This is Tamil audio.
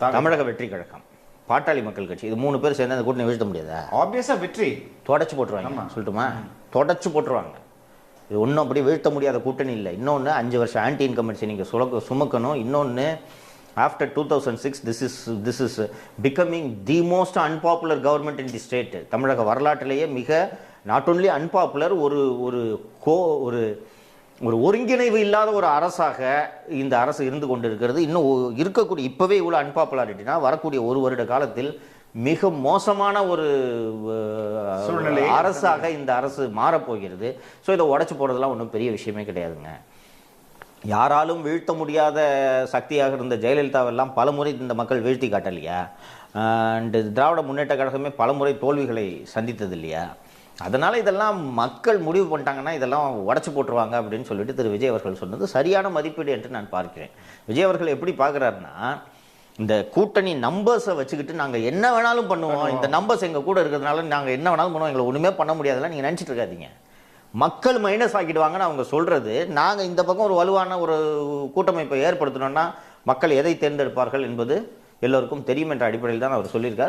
தமிழக வெற்றி கழகம் பாட்டாளி மக்கள் கட்சி இது மூணு பேர் சேர்ந்து அந்த கூட்டணி வீழ்த்த முடியாதா? ஆப்வியஸா வெற்றி. தொடச்சு போட்டுருவாங்க. சொல்லட்டுமா? தொடச்சு போட்டுருவாங்க. இது ஒன்றும் அப்படி வீழ்த்த முடியாத கூட்டணி இல்லை. இன்னொன்று அஞ்சு வருஷம் ஆன்டி இன்கம்பன்சி நீங்கள் சுலக்க சுமக்கணும். இன்னொன்று after two thousand six this is this is becoming the most unpopular government in the state தமிழக வரலாற்றிலேயே மிக நாட் ஒன்லி அன்பாப்புலர் ஒரு ஒரு கோ ஒரு ஒரு ஒருங்கிணைவு இல்லாத ஒரு அரசாக இந்த அரசு இருந்து கொண்டிருக்கிறது. இன்னும் இருக்கக்கூடிய இப்போவே இவ்வளோ அன்பாப்புலாரிட்டினா வரக்கூடிய ஒரு வருட காலத்தில் மிக மோசமான ஒரு சூழ்நிலை. அரசாக இந்த அரசு மாறப்போகிறது. ஸோ இதை உடைச்சு போடுறதுலாம் ஒன்றும் பெரிய விஷயமே கிடையாதுங்க. யாராலும் வீழ்த்த முடியாத சக்தியாக இருந்த ஜெயலலிதாவெல்லாம் பலமுறை இந்த மக்கள் வீழ்த்தி காட்டலையா? அண்ட் திராவிட முன்னேற்ற கழகமே பலமுறை தோல்விகளை சந்தித்தது இல்லையா அதனால் இதெல்லாம் மக்கள் முடிவு பண்ணிட்டாங்கன்னா இதெல்லாம் உடச்சி போட்டுருவாங்க அப்படின்னு சொல்லிட்டு திரு விஜய் அவர்கள் சொன்னது சரியான மதிப்பீடு என்று நான் பார்க்கிறேன். விஜய் அவர்கள் எப்படி பார்க்குறாருன்னா இந்த கூட்டணி நம்பர்ஸை வச்சுக்கிட்டு நாங்கள் என்ன வேணாலும் பண்ணுவோம் இந்த நம்பர்ஸ் எங்கள் கூட இருக்கிறதுனால நாங்கள் என்ன வேணாலும் பண்ணுவோம் எங்களை ஒன்றுமே பண்ண முடியாதுலாம் நீங்கள் நினச்சிட்டு இருக்காதீங்க. மக்கள் மைனஸ் ஆக்கிடுவாங்கன்னு அவங்க சொல்றது நாங்கள் இந்த பக்கம் ஒரு வலுவான ஒரு கூட்டமைப்பை ஏற்படுத்தணும்னா மக்கள் எதை தேர்ந்தெடுப்பார்கள் என்பது எல்லோருக்கும் தெரியும் என்ற அடிப்படையில் தான் அவர் சொல்லியிருக்கார்.